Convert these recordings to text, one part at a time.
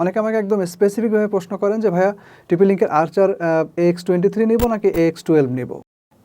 অনেকে আমাকে একদম স্পেসিফিকভাবে প্রশ্ন করেন যে, ভাইয়া টিপি লিঙ্কের আর্চার এক্স টোয়েন্টি থ্রি নিবো নাকি এক্স টুয়েলভ নিবো?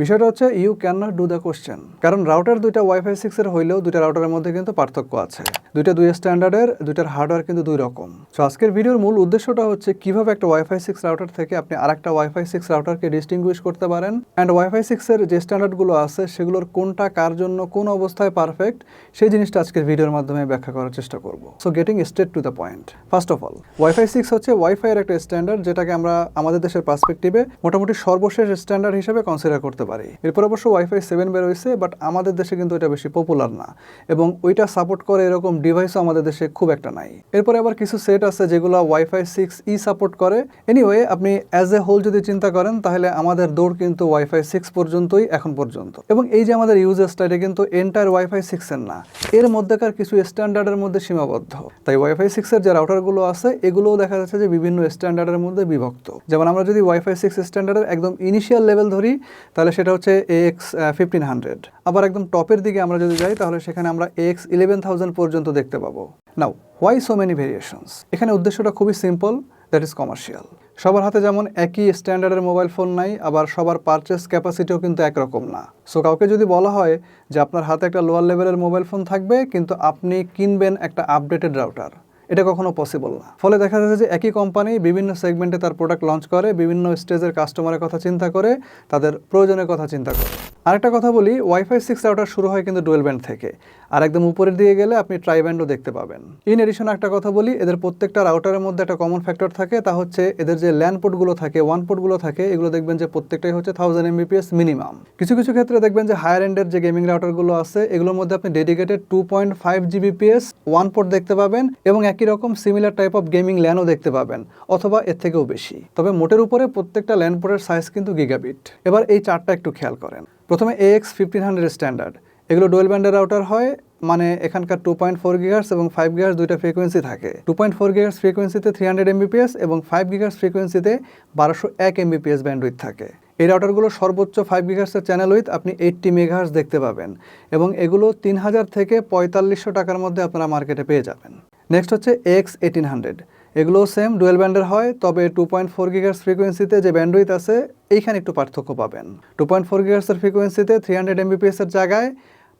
বিষয়টা হচ্ছে you can not do the question কারণ রাউটার দুইটা ওয়াইফাই সিক্সের হইলেও দুইটা রাউটারের মধ্যে কিন্তু পার্থক্য আছে। দুইটা দুই স্ট্যান্ডার্ডের দুইটার হার্ডওয়্যার কিন্তু দুই রকম। সো আজকের ভিডিওর মূল উদ্দেশ্যটা হচ্ছে, কীভাবে একটা ওয়াইফাই সিক্স রাউটার থেকে আপনি আরেকটা ওয়াইফাই সিক্স রাউটারকে ডিস্টিংগুইশ করতে পারেন? অ্যান্ড ওয়াইফাই সিক্সের যে স্ট্যান্ডার্ডগুলো আছে, সেগুলোর কোনটা কার জন্য, কোন অবস্থায় পারফেক্ট সেই জিনিসটা আজকের ভিডিওর মাধ্যমে ব্যাখ্যা করার চেষ্টা করব। So getting straight to the point first of all wifi six হচ্ছে ওয়াইফাইয়ের একটা স্ট্যান্ডার্ড যেটাকে আমরা আমাদের দেশের পার্সপেক্টিভে মোটামুটি সর্বশেষ স্ট্যান্ডার্ড হিসেবে কনসিডার করতে পারি। এরপর অবশ্য ওয়াইফাই সেভেন বের হয়েছে বাট আমাদের দেশে কিন্তু এটা বেশি পপুলার না। এবং ওইটা সাপোর্ট করে এরকম ডিভাইসও আমাদের দেশে খুব একটা নাই। এরপরে আবার কিছু সেট আছে যেগুলো ওয়াইফাই সিক্স ই সাপোর্ট করে। এনিওয়ে আপনি অ্যাজ এ হোল যদি চিন্তা করেন, তাহলে আমাদের দৌড় কিন্তু ওয়াইফাই সিক্স পর্যন্তই এখন পর্যন্ত। এবং এই যে আমাদের ইউজেসটা এটা কিন্তু এন্টায়ার ওয়াইফাই সিক্সের না। এর মধ্যেকার কিছু স্ট্যান্ডার্ডের মধ্যে সীমাবদ্ধ। তাই ওয়াইফাই সিক্সের যে রাউটারগুলো আছে, এগুলোও দেখা যাচ্ছে যে বিভিন্ন স্ট্যান্ডার্ডের মধ্যে বিভক্ত। যেমন আমরা যদি ওয়াইফাই সিক্স স্ট্যান্ডার্ডের একদম ইনিশিয়াল লেভেল ধরি, তাহলে সেটা হচ্ছে এক্স ফিফটিন হান্ড্রেড আবার একদম টপের দিকে আমরা যদি যাই, তাহলে সেখানে আমরা এক্স ইলেভেন থাউজেন্ড পর্যন্ত দেখতে পাবো। Now why so many variations এখানে উদ্দেশ্যটা খুবই সিম্পল দ্যাট ইজ কমার্শিয়াল সবার হাতে যেমন একই স্ট্যান্ডার্ডের মোবাইল ফোন নাই, আবার সবার পারচেস ক্যাপাসিটিও কিন্তু একরকম না। সো কাউকে যদি বলা হয় যে আপনার হাতে একটা লোয়ার লেভেলের মোবাইল ফোন থাকবে, কিন্তু আপনি কিনবেন একটা আপডেটেড রাউটার এটা কখনো পসিবল না। ফলে দেখা যাচ্ছে যে একই কোম্পানি বিভিন্ন সেগমেন্টে তার প্রোডাক্ট লঞ্চ করে, বিভিন্ন স্টেজের কাস্টমারের কথা চিন্তা করে, তাদের প্রয়োজনের কথা চিন্তা করে। আরেকটা কথা বলি ওয়াইফাই সিক্স রাউটার শুরু হয় কিন্তু ডুয়েল ব্যান্ড থেকে। আর একদম উপরের দিকে গেলে আপনি ট্রাই ব্যান্ডও দেখতে পাবেন। ইন এডিশন একটা কথা বলি, এদের প্রত্যেকটা রাউটারের মধ্যে একটা কমন ফ্যাক্টর থাকে, তা হচ্ছে এদের যে ল্যান্ড পোর্টগুলো থাকে ওয়ান পোর্টগুলো থাকে, এগুলো দেখবেন যে প্রত্যেকটাই হচ্ছে থাউজেন্ড এমবিপিএস মিনিমাম কিছু কিছু ক্ষেত্রে দেখবেন যে হায়ার এন্ডের যে গেমিং রাউটারগুলো আছে, এগুলোর মধ্যে আপনি dedicated two point five Gbps one port দেখতে পাবেন এবং একই রকম সিমিলার টাইপ অফ গেমিং ল্যানও দেখতে পাবেন, অথবা এর থেকেও বেশি। তবে মোটের উপরে প্রত্যেকটা ল্যান্ড পোর্টের সাইজ কিন্তু গিগাবিট এবার এই চারটা একটু খেয়াল করেন। প্রথমে A X fifteen hundred standard এগুলো ডোয়েল ব্যান্ডের রাউটার হয় মানে এখানকার টু পয়েন্ট ফোর গিগার্স এবং ফাইভ গিগার্স দুইটা ফ্রিকোয়েন্সি থাকে। টু পয়েন্ট ফোর গিগার্স ফ্রিকোয়েন্সিতে থ্রি হান্ড্রেড এমবিপিএস এবং ফাইভ গিগার্স ফ্রিকোয়েন্সিতে বারোশো এক এমবিপিএস ব্যান্ডউইথ থাকে। এই রাউটারগুলো সর্বোচ্চ ফাইভ গিগার্সের চ্যানেল উইথ আপনি এইটটি মেগাহার্স দেখতে পাবেন এবং এগুলো তিন হাজার থেকে পঁয়তাল্লিশশো টাকার মধ্যে আপনারা মার্কেটে পেয়ে যাবেন। নেক্সট হচ্ছে এক্স এইটিন হান্ড্রেড এগুলোও সেম ডুয়েল ব্যান্ডের হয়, তবে টু পয়েন্ট ফোর গিগার্স ফ্রিকোয়েন্সিতে যে ব্যান্ডউইথ আছে, এইখানে একটু পার্থক্য পাবেন। টু পয়েন্ট ফোর গিগার্সের ফ্রিকোয়েন্সিতে থ্রি হান্ড্রেড এমবিপিএসের জায়গায়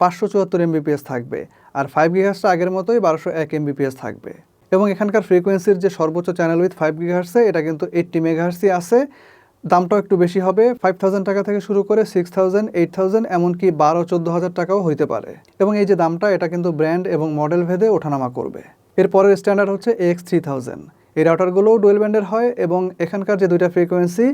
পাঁচশো চুয়াত্তর এমবিপিএস থাকবে, আর ফাইভ গিগার্সটা আগের মতোই বারোশো এক এমবিপিএস থাকবে। এবং এখানকার ফ্রিকোয়েন্সির যে সর্বোচ্চ চ্যানেল উইথ ফাইভ গিগার্সে এটা কিন্তু এইটটি মেগাহার্সই আছে। দামটাও একটু বেশি হবে ফাইভ থাউজেন্ড টাকা থেকে শুরু করে সিক্স থাউজেন্ড এইট থাউজেন্ড এমনকি বারো চোদ্দ হাজার টাকাও হইতে পারে। এবং এই যে দামটা, এটা কিন্তু ব্র্যান্ড এবং মডেল ভেদে ওঠানামা করবে। এরপরের স্ট্যান্ডার্ড হচ্ছে এক্স থ্রি থাউজেন্ড এই রাউটারগুলোও ডুয়েল ব্যান্ডের হয়, এবং এখানকার যে দুইটা ফ্রিকোয়েন্সি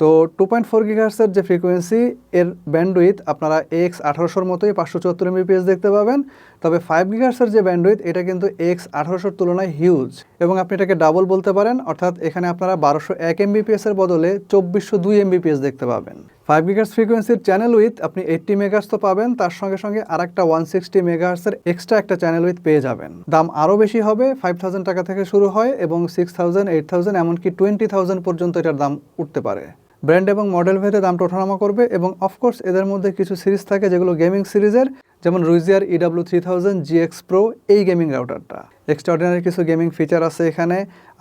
তো টু পয়েন্ট ফোর গিগার্সের যে ফ্রিকোয়েন্সি এর ব্যান্ডউইথ আপনারা এক্স আঠারোশোর মতোই পাঁচশো চুয়াত্তর এমবিপিএস দেখতে পাবেন। তবে ফাইভ গিগার্সের যে ব্যান্ডউইথ এটা কিন্তু এক্স আঠারোশোর তুলনায় হিউজ এবং আপনি এটাকে ডাবল বলতে পারেন, অর্থাৎ এখানে আপনারা বারোশো এক এমবিপিএসের বদলে চব্বিশশো দুই এমবিপিএস দেখতে পাবেন। ফাইভ গিগার্স ফ্রিকোয়েন্সির চ্যানেল উইথ আপনি এইটটি মেগার্স তো পাবেন, তার সঙ্গে সঙ্গে আর একটা ওয়ান সিক্সটি মেগাহার্সের এক্সট্রা একটা চ্যানেল উইথ পেয়ে যাবেন। দাম আরও বেশি হবে ফাইভ থাউজেন্ড টাকা থেকে শুরু হয় এবং সিক্স থাউজেন্ড এইট থাউজেন্ড এমনকি টোয়েন্টি থাউজেন্ড পর্যন্ত এটার দাম উঠতে পারে। ব্র্যান্ড এবং মডেল ভেদে দামটা ওঠানামা করবে এবং অফকোর্স এদের মধ্যে কিছু সিরিজ থাকে যেগুলো গেমিং সিরিজের যেমন রুইজিয়ার EW three thousand GX pro এই গেমিং রাউটারটা এক্সট্রাঅর্ডিনারি কিছু গেমিং ফিচার আছে এখানে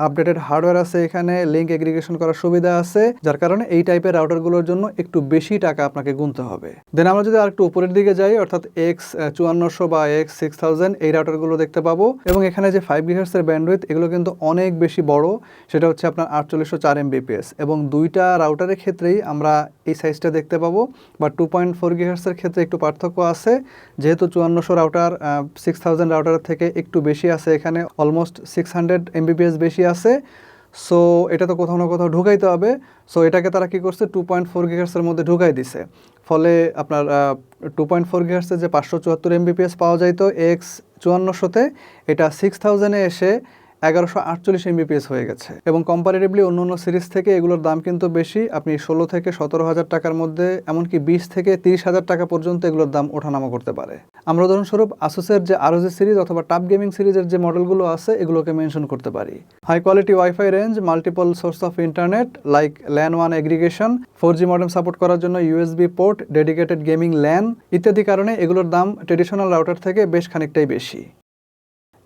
আপডেটেড হার্ডওয়্যার আছে এখানে লিঙ্ক এগ্রিগেশন করার সুবিধা আছে, যার কারণে এই টাইপের রাউটারগুলোর জন্য একটু বেশি টাকা আপনাকে গুনতে হবে। দেন আমরা যদি আর একটু উপরের দিকে যাই, অর্থাৎ এক্স চুয়ান্নশো বা এক্স সিক্স থাউজেন্ড এই রাউটারগুলো দেখতে পাবো। এবং এখানে যে ফাইভ গিগার্সের ব্যান্ডউইথ এগুলো কিন্তু অনেক বেশি বড়, সেটা হচ্ছে আপনার আটচল্লিশশো চার এমবিপিএস এবং দুইটা রাউটারের ক্ষেত্রেই আমরা এই সাইজটা দেখতে পাবো, বা টু পয়েন্ট ফোর গিগার্সের ক্ষেত্রে একটু পার্থক্য আছে। যেহেতু চুয়ান্নশো রাউটার সিক্স থাউজেন্ড রাউটার থেকে একটু বেশি আছে এখানে অলমোস্ট সিক্স হান্ড্রেড এমবিপিএস বেশি আছে। সো এটা তো কোথাও না কোথাও ঢুকাইতে হবে। সো এটাকে তারা কি করছে টু পয়েন্ট ফোর গিগার্সের মধ্যে ঢুকাই দিছে। ফলে আপনার টু পয়েন্ট ফোর গিগার্সের যে পাঁচশো চুয়াত্তর এমবিপিএস পাওয়া যাইতো এক্স চুয়ান্নশোতে, এটা সিক্স থাউজেন্ডে এসে এগারোশো আটচল্লিশ এমবিপিএস হয়ে গেছে। এবং কম্পারেটিভলি অন্য অন্য সিরিজ থেকে এগুলোর দাম কিন্তু বেশি। আপনি ষোলো থেকে সতেরো হাজার টাকার মধ্যে, এমনকি বিশ থেকে তিরিশ হাজার টাকা পর্যন্ত এগুলোর দাম ওঠানামা করতে পারে। আমরা উদাহরণস্বরূপ আসুসের যে আরোজি সিরিজ অথবা টাপ গেমিং সিরিজের যে মডেলগুলো আছে, এগুলোকে মেনশন করতে পারি। High quality wifi range multiple source of internet like LAN one aggregation four G modem support করার জন্য USB port dedicated gaming LAN ইত্যাদি কারণে এগুলোর দাম ট্রেডিশনাল রাউটার থেকে বেশ খানিকটাই বেশি।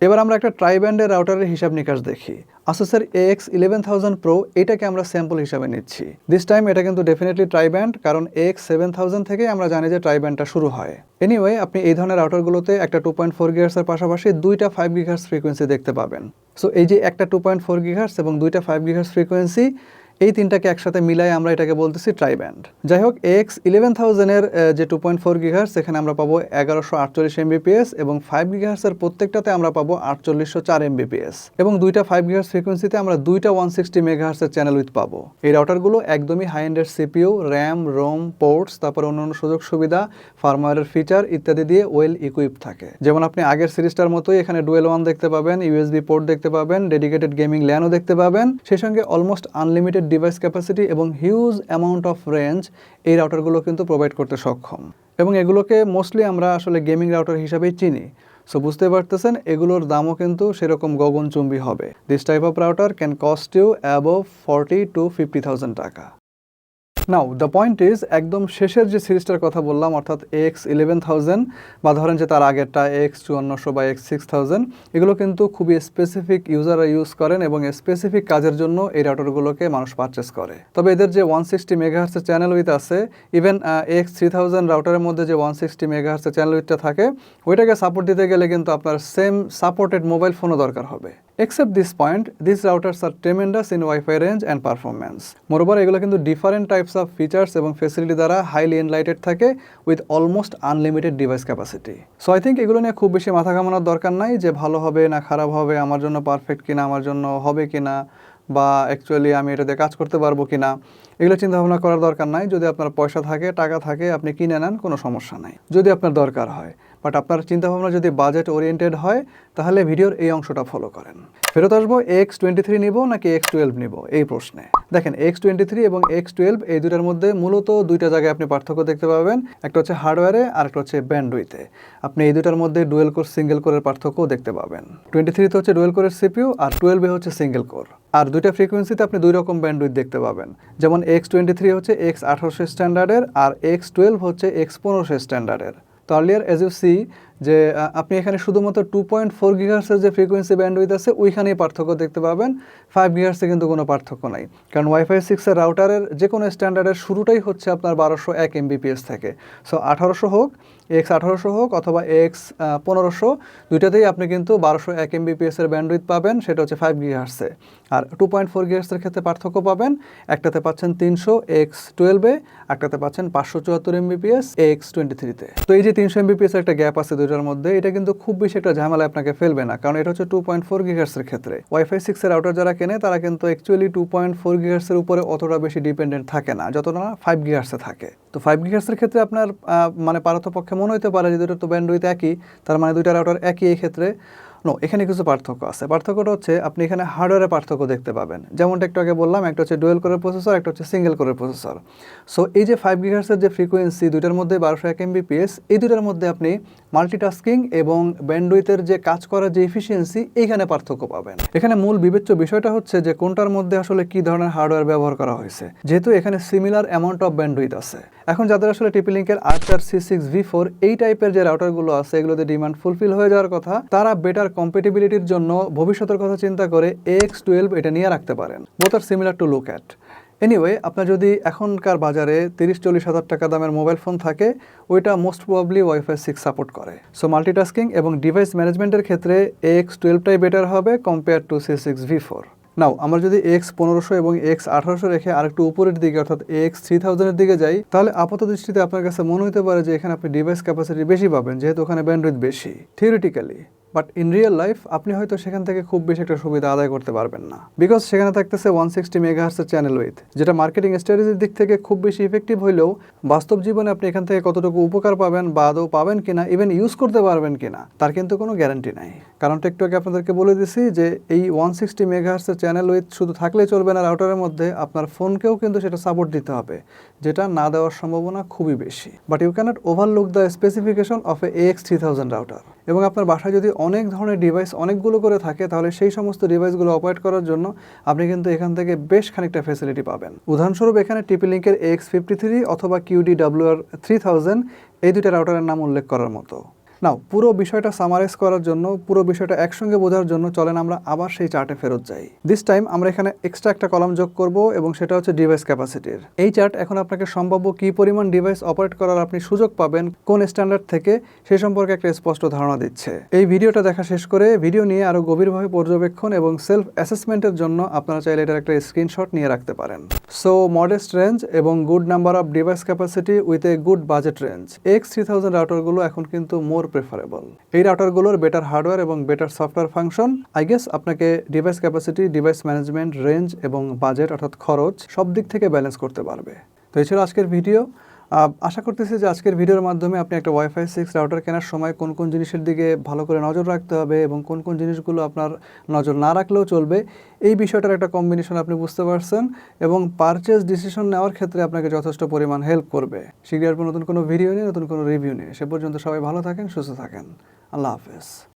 এবার আমরা একটা ট্রাই ব্যান্ডের রাউটারের হিসাব নিকাশ দেখি। আসুসের এক্স ইলেভেন থাউজেন্ড প্রো এটাকে আমরা স্যাম্পল হিসাবে নিচ্ছি। দিস টাইম এটা কিন্তু ডেফিনেটলি ট্রাই ব্যান্ড কারণ এক্স সেভেন থাউজেন্ড থেকে আমরা জানি যে ট্রাই ব্যান্ডটা শুরু হয়। এনিওয়ে আপনি এই ধরনের রাউটারগুলোতে একটা টু পয়েন্ট ফোর গিগার্সের পাশাপাশি দুইটা ফাইভ গিগার্স ফ্রিকোয়েন্সি দেখতে পাবেন। সো এই যে একটা টু পয়েন্ট ফোর গিগার্স এবং দুইটা ফাইভ গিগার্স ফ্রিকোয়েন্সি এই তিনটাকে একসাথে মিলাই আমরা এটাকে বলতেছি ট্রাই ব্যান্ড যাই হোক এক্স ইলেভেন থাউজেন্ডের যে টু পয়েন্ট ফোর গিগার্স এখানে আমরা পাবো এগারোশো আটচল্লিশ এমবিপিএস এবং ফাইভ গিগার্সের প্রত্যেকটাতে আমরা পাবো আটচল্লিশশো চার এমবিপিএস এবং দুইটা ফাইভ গিগার্স ফ্রিকোয়েন্সিতে আমরা দুইটা ওয়ান সিক্সটি মেগাহার্সের চ্যানেল উইথ পাবো। এই রাউটারগুলো একদমই হাই এন্ডের সিপিইউ র্যাম রোম পোর্টস তারপর অন্যান্য সুযোগ সুবিধা ফার্মওয়্যারের ফিচার ইত্যাদি দিয়ে ওয়েল ইকুইপ থাকে। যেমন আপনি আগের সিরিজটার মতোই এখানে ডুয়েল ওয়ান দেখতে পাবেন ইউএসবি পোর্ট দেখতে পাবেন ডেডিকেটেড গেমিং ল্যানও দেখতে পাবেন। সেই সঙ্গে অলমোস্ট আনলিমিটেড ডিভাইস ক্যাপাসিটি এবং হিউজ অ্যামাউন্ট অফ রেঞ্জ এই রাউটারগুলো কিন্তু প্রোভাইড করতে সক্ষম। এবং এগুলোকে মোস্টলি আমরা আসলে গেমিং রাউটার হিসাবেই চিনি। সো বুঝতে পারতেছেন, এগুলোর দামও কিন্তু সেরকম গগনচুম্বী হবে। This type of router can cost you above forty to fifty thousand টাকা। নাও দ্য পয়েন্ট ইজ একদম শেষের যে সিরিজটার কথা বললাম, অর্থাৎ এক্স ইলেভেন থাউজেন্ড বা ধরেন যে তার আগেরটা এক্স চুয়ান্নশো বা এক্স সিক্স থাউজেন্ড এগুলো কিন্তু খুবই স্পেসিফিক ইউজাররা ইউজ করেন এবং স্পেসিফিক কাজের জন্য এই রাউটারগুলোকে মানুষ পারচেস করে। তবে এদের যে ওয়ান সিক্সটি মেগাহার্সের চ্যানেল উইথ আছে ইভেন এক্স থ্রি থাউজেন্ড রাউটারের মধ্যে যে ওয়ান সিক্সটি মেগাহার্সের চ্যানেল উইথটা থাকে, ওইটাকে সাপোর্ট দিতে গেলে কিন্তু আপনার সেম সাপোর্টেড মোবাইল ফোনও দরকার হবে। Except this point, these routers are tremendous in Wi-Fi range and performance. Moreover, এগুলো কিন্তু ডিফারেন্ট টাইপস অফ ফিচার্স এবং ফেসিলিটি দ্বারা হাইলি এনলাইটেড থাকে with almost unlimited device capacity so I think এগুলো নিয়ে খুব বেশি মাথা ঘামানোর দরকার নাই যে ভালো হবে না খারাপ হবে আমার জন্য পারফেক্ট কিনা আমার জন্য হবে কিনা বা অ্যাকচুয়ালি আমি এটাতে কাজ করতে পারব কিনা এগুলো চিন্তা ভাবনা করার দরকার নাই। যদি আপনার পয়সা থাকে, টাকা থাকে, আপনি কিনে নেন, কোনো সমস্যা নাই। যদি আপনার দরকার হয়। বাট আপনার চিন্তাভাবনা যদি বাজেট ওরিয়েন্টেড হয়, তাহলে ভিডিওর এই অংশটা ফলো করেন। ফেরত আসব এক্স টোয়েন্টি থ্রি নিবো নাকি এক্স টুয়েলভ নিবো? এই প্রশ্নে। দেখেন এক্স টোয়েন্টি থ্রি এবং এক্স টুয়েলভ এই দুটার মধ্যে মূলত দুইটা জায়গায় আপনি পার্থক্য দেখতে পাবেন। একটা হচ্ছে হার্ডওয়্যারে আর একটা হচ্ছে ব্যান্ডউইতে আপনি এই দুটার মধ্যে ডুয়েল কোর সিঙ্গেল কোরের পার্থক্যও দেখতে পাবেন। টোয়েন্টি থ্রিতে হচ্ছে ডুয়েল কোরের সিপিউ আর টুয়েলভে হচ্ছে সিঙ্গেল কোর আর দুইটা ফ্রিকোয়েন্সিতে আপনি দুই রকম ব্যান্ডউইথ দেখতে পাবেন। যেমন এক্স টোয়েন্টি থ্রি হচ্ছে এক্স আঠারোশো স্ট্যান্ডার্ডের আর এক্স টুয়েলভ হচ্ছে এক্স পনেরোশো স্ট্যান্ডার্ডের তো আর্লিয়ার এজ ইউ সি যে আপনি এখানে শুধুমাত্র টু পয়েন্ট ফোর গিগার্সের যে ফ্রিকোয়েন্সি ব্যান্ডউইথ আছে, ওইখানেই পার্থক্য দেখতে পাবেন। ফাইভ গিগার্সে কিন্তু কোনো পার্থক্য নাই। কারণ ওয়াইফাই সিক্সের রাউটারের যে কোনো স্ট্যান্ডার্ডের শুরুটাই হচ্ছে আপনার বারোশো এক এমবিপিএস থেকে। সো আঠারোশো হোক এক্স আঠারোশো হোক অথবা এক্স পনেরোশো, দুইটাতেই আপনি কিন্তু বারোশো এক এমবিপিএস এর ব্যান্ডউইথ পাবেন, সেটা হচ্ছে ফাইভ গিগার্সে আর টু পয়েন্ট ফোর গিগার্সের ক্ষেত্রে পার্থক্য পাবেন, একটাতে পাচ্ছেন তিনশো এক্স টুয়েলভে একটাতে পাচ্ছেন পাঁচশো চুয়াত্তর এমবিপিএস এক্স টোয়েন্টি থ্রিতে তো এই যে তিনশো এমবিপিএস একটা গ্যাপ আছে দুইটার মধ্যে, এটা কিন্তু খুব বেশি একটা ঝামেলা আপনাকে ফেলবে না। কারণ এটা হচ্ছে টু পয়েন্ট ফোর গিগার্সের ক্ষেত্রে। ওয়াইফাই সিক্সের রাউটার যারা কেনে, তারা কিন্তু অ্যাকচুয়ালি টু পয়েন্ট ফোর গিগার্সের উপরে অতটা বেশি ডিপেন্ডেন্ট থাকে না, যতটা না ফাইভ গিগার্সে থাকে। তো ফাইভ গিগার্সের ক্ষেত্রে আপনার মানে পারতপক্ষে মনে হতে পারে যে দুটো তো ব্যান্ডউইথ একই, তার মানে দুইটা রাউটার একই এই ক্ষেত্রে। নো এখানে কিছু পার্থক্য আছে। পার্থক্যটা হচ্ছে আপনি এখানে হার্ডওয়্যারে পার্থক্য দেখতে পাবেন। যেমনটা একটু আগে বললাম, একটা হচ্ছে ডুয়েল কোরের প্রসেসর একটা হচ্ছে সিঙ্গেল কোরের প্রসেসর সো এই যে ফাইভ গিগার্সের যে ফ্রিকোয়েন্সি দুইটার মধ্যে বারোশো এক এমবিপিএস এই দুইটার মধ্যে আপনি মাল্টিটাস্কিং এবং ব্যান্ডউইথের যে কাজ করার যে এফিসিয়েন্সি এইখানে পার্থক্য পাবেন। এখানে মূল বিবেচ্য বিষয়টা হচ্ছে যে কোনটার মধ্যে আসলে কি ধরনের হার্ডওয়্যার ব্যবহার করা হয়েছে। যেহেতু এখানে সিমিলার অ্যামাউন্ট অফ ব্যান্ডউইথ আছে। এখন যাদের আসলে টিপি লিঙ্কের আর চার সি সিক্স ভি ফোর এই টাইপের যে রাউটারগুলো আছে, এগুলোতে ডিমান্ড ফুলফিল হয়ে যাওয়ার কথা, তারা বেটার কম্পিটিবিলিটির জন্য ভবিষ্যতের কথা চিন্তা করে এক্স টুয়েলভ এটা নিয়ে রাখতে পারেন। Both are similar to look at anyway আপনার যদি এখনকার বাজারে তিরিশ চল্লিশ হাজার টাকা দামের মোবাইল ফোন থাকে, ওইটা most probably wifi six support করে। সো মাল্টিটাস্কিং এবং ডিভাইস ম্যানেজমেন্টের ক্ষেত্রে এক্স টুয়েলভটাই বেটার হবে compare to C six V four now আমরা যদি এক্স পনেরোশো এবং এক্স আঠারোশো রেখে আরেকটু উপরের দিকে, অর্থাৎ এক্স থ্রি থাউজেন্ডের দিকে যাই, তাহলে আপাত দৃষ্টিতে আপনার কাছে মনে হতে পারে যে এখানে আপনি ডিভাইস ক্যাপাসিটি বেশি পাবেন, যেহেতু ওখানে ব্যান্ডউইথ বেশি। Theoretically but in real life আপনি হয়তো সেখান থেকে খুব বেশি একটা সুবিধা আদায় করতে পারবেন না। বিকজ সেখানে থাকতেছে ওয়ান সিক্সটি মেগাহার্সের চ্যানেল উইথ যেটা মার্কেটিং স্ট্র্যাটেজির দিক থেকে খুব বেশি ইফেক্টিভ হলেও বাস্তব জীবনে আপনি এখান থেকে কতটুকু উপকার পাবেন বা আদৌ পাবেন কিনা ইভেন ইউজ করতে পারবেন কিনা, তার কিন্তু কোনো গ্যারান্টি নাই। কারণটা একটু আগে আপনাদেরকে বলে দিছি যে এই ওয়ান সিক্সটি মেগাহার্সের চ্যানেল উইথ শুধু থাকলে চলবে না রাউটারের মধ্যে, আপনার ফোনকেও কিন্তু সেটা সাপোর্ট দিতে হবে, যেটা না দেওয়ার সম্ভাবনা খুবই বেশি। But you cannot overlook the specification of A X three thousand router এবং আপনার বাসায় যদি অনেক ধরনের ডিভাইস অনেকগুলো করে থাকে, তাহলে সেই সমস্ত ডিভাইসগুলো অপারেট করার জন্য আপনি কিন্তু এখান থেকে বেশ খানিকটা ফেসিলিটি পাবেন। উদাহরণস্বরূপ এখানে টিপি লিঙ্কের এক্স ফিফটি থ্রি অথবা কিউডি ডাব্লিউআর থ্রি এই দুইটা রাউটারের নাম উল্লেখ করার মতো। নাও, পুরো বিষয়টা সামারাইজ করার জন্য, পুরো বিষয়টা একসঙ্গে বোঝার জন্য চলেন আমরা আবার সেই চার্টে ফেরত যাই। দিস টাইম আমরা এখানে এক্সট্রা একটা কলাম যোগ করব এবং সেটা হচ্ছে ডিভাইস ক্যাপাসিটির এই চার্ট এখন আপনাকে সম্ভাব্য কি পরিমাণ ডিভাইস অপারেট করার আপনি সুযোগ পাবেন, কোন স্ট্যান্ডার্ড থেকে, সে সম্পর্কে একটা স্পষ্ট ধারণা দিচ্ছে। এই ভিডিওটা দেখা শেষ করে ভিডিও নিয়ে আরও গভীরভাবে পর্যবেক্ষণ এবং সেলফ অ্যাসেসমেন্টের জন্য আপনারা চাইলে এটার একটা স্ক্রিনশট নিয়ে রাখতে পারেন। সো মডেস্ট রেঞ্জ এবং good number of device capacity with a good budget range X three thousand রাউটারগুলো এখন কিন্তু মোর প্রেফারেবল এই রাউটারগুলোর বেটার হার্ডওয়্যার এবং better software function I guess আপনাকে device capacity device management range এবং বাজেট অর্থাৎ খরচ সব দিক থেকে ব্যালেন্স করতে পারবে। তো এছাড়া আজকের ভিডিও আশা করতেছি যে আজকের ভিডিওর মাধ্যমে আপনি একটা ওয়াইফাই সিক্স রাউটার কেনার সময় কোন কোন জিনিসের দিকে ভালো করে নজর রাখতে হবে এবং কোন কোন জিনিসগুলো আপনার নজর না রাখলেও চলবে, এই বিষয়টার একটা কম্বিনেশন আপনি বুঝতে পারছেন এবং পারচেস ডিসিশন নেওয়ার ক্ষেত্রে আপনাকে যথেষ্ট পরিমাণ হেল্প করবে। শীঘ্রই আসব নতুন কোনো ভিডিও নিয়ে, নতুন কোনো রিভিউ নিয়ে। সে পর্যন্ত সবাই ভালো থাকেন, সুস্থ থাকেন। আল্লাহ হাফেজ।